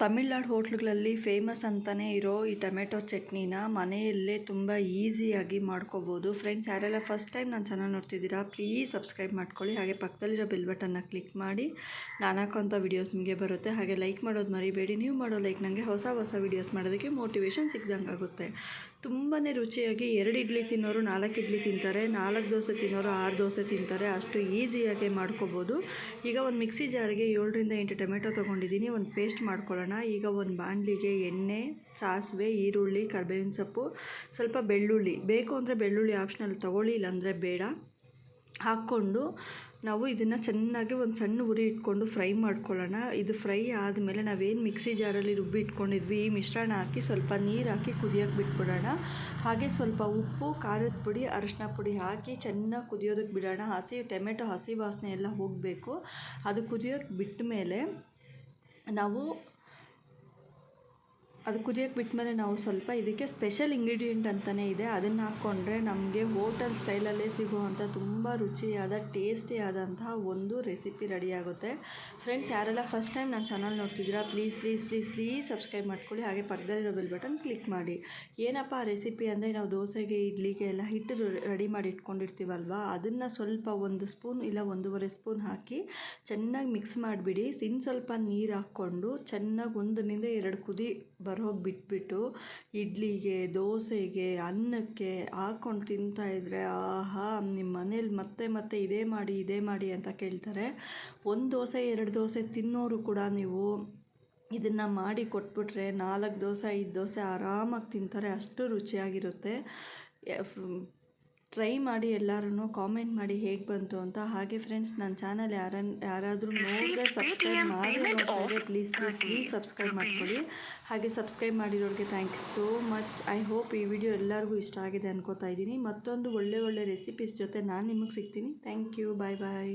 Tamil Nadu ಹೋಟ್ಲುಗಳಲ್ಲಿ famous ಅಂತಲೇ ಇರೋ ಈ ಟೊಮೆಟೊ ಚಟ್ನಿನ ಮನೆಯಲ್ಲೇ ತುಂಬ ಈಸಿಯಾಗಿ ಮಾಡ್ಕೋಬೋದು. ಫ್ರೆಂಡ್ಸ್, ಯಾರೆಲ್ಲ ಫಸ್ಟ್ ಟೈಮ್ ನನ್ನ ಚೆನ್ನಾಗಿ ನೋಡ್ತಿದ್ದೀರಾ, ಪ್ಲೀಸ್ ಸಬ್ಸ್ಕ್ರೈಬ್ ಮಾಡ್ಕೊಳ್ಳಿ. ಹಾಗೆ ಪಕ್ಕದಲ್ಲಿರೋ ಬೆಲ್ ಬಟನ್ನ ಕ್ಲಿಕ್ ಮಾಡಿ. ನಾನು ಹಾಕೋಂಥ ವೀಡಿಯೋಸ್ ನಿಮಗೆ ಬರುತ್ತೆ. ಹಾಗೆ ಲೈಕ್ ಮಾಡೋದು ಮರಿಬೇಡಿ. ನೀವು ಮಾಡೋ ಲೈಕ್ ನನಗೆ ಹೊಸ ಹೊಸ ವೀಡಿಯೋಸ್ ಮಾಡೋದಕ್ಕೆ ಮೋಟಿವೇಶನ್ ಸಿಗ್ದಂಗೆ ಆಗುತ್ತೆ ತುಂಬಾ ರುಚಿಯಾಗಿ ಎರಡು ಇಡ್ಲಿ ತಿನ್ನೋರು ನಾಲ್ಕು ಇಡ್ಲಿ ತಿಂತಾರೆ, ನಾಲ್ಕು ದೋಸೆ ತಿನ್ನೋರು ಆರು ದೋಸೆ ತಿಂತಾರೆ. ಅಷ್ಟು ಈಸಿಯಾಗಿ ಮಾಡ್ಕೋಬೋದು. ಈಗ ಒಂದು ಮಿಕ್ಸಿ ಜಾರಿಗೆ ಏಳರಿಂದ ಎಂಟು ಟೊಮೆಟೊ ತೊಗೊಂಡಿದ್ದೀನಿ. ಒಂದು ಪೇಸ್ಟ್ ಮಾಡ್ಕೊಳ್ಳೋಣ. ಈಗ ಒಂದು ಬಾಣಲಿಗೆ ಎಣ್ಣೆ, ಸಾಸಿವೆ, ಈರುಳ್ಳಿ, ಕರ್ಬೇವಿನ ಸೊಪ್ಪು, ಸ್ವಲ್ಪ ಬೆಳ್ಳುಳ್ಳಿ. ಬೇಕು ಅಂದರೆ ಬೆಳ್ಳುಳ್ಳಿ ಆಪ್ಷನಲ್ಲಿ ತೊಗೊಳ್ಳಿ, ಇಲ್ಲಾಂದರೆ ಬೇಡ. ಹಾಕ್ಕೊಂಡು ನಾವು ಇದನ್ನು ಚೆನ್ನಾಗಿ ಒಂದು ಸಣ್ಣ ಉರಿ ಇಟ್ಕೊಂಡು ಫ್ರೈ ಮಾಡ್ಕೊಳ್ಳೋಣ. ಇದು ಫ್ರೈ ಆದಮೇಲೆ ನಾವೇನು ಮಿಕ್ಸಿ ಜಾರಲ್ಲಿ ರುಬ್ಬಿ ಇಟ್ಕೊಂಡಿದ್ವಿ, ಈ ಮಿಶ್ರಣ ಹಾಕಿ ಸ್ವಲ್ಪ ನೀರು ಹಾಕಿ ಕುದಿಯೋಕ್ಕೆ ಬಿಟ್ಬಿಡೋಣ. ಹಾಗೆ ಸ್ವಲ್ಪ ಉಪ್ಪು, ಖಾರದ ಪುಡಿ, ಅರಶಿನ ಪುಡಿ ಹಾಕಿ ಚೆನ್ನಾಗಿ ಕುದಿಯೋದಕ್ಕೆ ಬಿಡೋಣ. ಹಸಿ ಟೊಮೆಟೊ, ಹಸಿ ವಾಸನೆ ಎಲ್ಲ ಹೋಗಬೇಕು. ಅದು ಕುದಿಯೋಕ್ಕೆ ಬಿಟ್ಟ ಮೇಲೆ ನಾವು ಅದು ಕುದಿಯೋಕ್ಕೆ ಬಿಟ್ಟಮೇಲೆ ನಾವು ಸ್ವಲ್ಪ ಇದಕ್ಕೆ ಸ್ಪೆಷಲ್ ಇಂಗ್ರೀಡಿಯೆಂಟ್ ಅಂತಲೇ ಇದೆ. ಅದನ್ನು ಹಾಕ್ಕೊಂಡ್ರೆ ನಮಗೆ ಹೋಟೆಲ್ ಸ್ಟೈಲಲ್ಲೇ ಸಿಗುವಂಥ ತುಂಬ ರುಚಿಯಾದ ಟೇಸ್ಟಿಯಾದಂತಹ ಒಂದು ರೆಸಿಪಿ ರೆಡಿಯಾಗುತ್ತೆ ಫ್ರೆಂಡ್ಸ್ ಯಾರೆಲ್ಲ ಫಸ್ಟ್ ಟೈಮ್ ನನ್ನ ಚಾನಲ್ ನೋಡ್ತಿದ್ದೀರಾ please please please please subscribe ಮಾಡ್ಕೊಳ್ಳಿ. ಹಾಗೆ ಪಕ್ಕದಲ್ಲಿರೋ ಬೆಲ್ ಬಟನ್ ಕ್ಲಿಕ್ ಮಾಡಿ. ಏನಪ್ಪ ಆ ರೆಸಿಪಿ ಅಂದರೆ ನಾವು ದೋಸೆಗೆ, ಇಡ್ಲಿಗೆ ಎಲ್ಲ ಹಿಟ್ಟು ರೆಡಿ ಮಾಡಿ ಇಟ್ಕೊಂಡಿರ್ತೀವಲ್ವ? ಅದನ್ನು ಸ್ವಲ್ಪ ಒಂದು ಸ್ಪೂನ್ ಇಲ್ಲ ಒಂದೂವರೆ ಸ್ಪೂನ್ ಹಾಕಿ ಚೆನ್ನಾಗಿ ಮಿಕ್ಸ್ ಮಾಡಿಬಿಡಿ. ಇನ್ನು ಸ್ವಲ್ಪ ನೀರು ಹಾಕ್ಕೊಂಡು ಚೆನ್ನಾಗಿ ಒಂದರಿಂದ ಎರಡು ಕುದಿ ಬರೋಗಿ ಬಿಟ್ಬಿಟ್ಟು ಇಡ್ಲಿಗೆ, ದೋಸೆಗೆ, ಅನ್ನಕ್ಕೆ ಹಾಕ್ಕೊಂಡು ತಿಂತಾಯಿದ್ರೆ ಆಹಾ ನಿಮ್ಮ ಮನೇಲಿ ಮತ್ತೆ ಮತ್ತೆ ಇದೇ ಮಾಡಿ ಇದೇ ಮಾಡಿ ಅಂತ ಕೇಳ್ತಾರೆ. ಒಂದು ದೋಸೆ, ಎರಡು ದೋಸೆ ತಿನ್ನೋರು ಕೂಡ ನೀವು ಇದನ್ನು ಮಾಡಿ ಕೊಟ್ಬಿಟ್ರೆ ನಾಲ್ಕು ದೋಸೆ, ಐದು ದೋಸೆ ಆರಾಮಾಗಿ ತಿಂತಾರೆ. ಅಷ್ಟು ರುಚಿಯಾಗಿರುತ್ತೆ. ಟ್ರೈ ಮಾಡಿ ಎಲ್ಲರೂ ಕಾಮೆಂಟ್ ಮಾಡಿ ಹೇಗೆ ಬಂತು ಅಂತ. ಹಾಗೆ ಫ್ರೆಂಡ್ಸ್ ನನ್ನ ಚಾನಲ್ ಯಾರ ಯಾರಾದರೂ ನೋಡಿದ್ರೆ ಸಬ್ಸ್ಕ್ರೈಬ್ ಮಾಡಿ ನೋಡ್ತಾರೆ ಪ್ಲೀಸ್ ಪ್ಲೀಸ್ ಪ್ಲೀಸ್ ಸಬ್ಸ್ಕ್ರೈಬ್ ಮಾಡ್ಕೊಳ್ಳಿ ಹಾಗೆ subscribe ಮಾಡಿರೋರಿಗೆ thank you so much I hope ಈ ವಿಡಿಯೋ ಎಲ್ಲರಿಗೂ ಇಷ್ಟ ಆಗಿದೆ ಅನ್ಕೋತಾ ಇದ್ದೀನಿ. ಮತ್ತೊಂದು ಒಳ್ಳೆ ಒಳ್ಳೆ ರೆಸಿಪೀಸ್ ಜೊತೆ ನಾನು ನಿಮಗೆ ಸಿಗ್ತೀನಿ. Thank you bye bye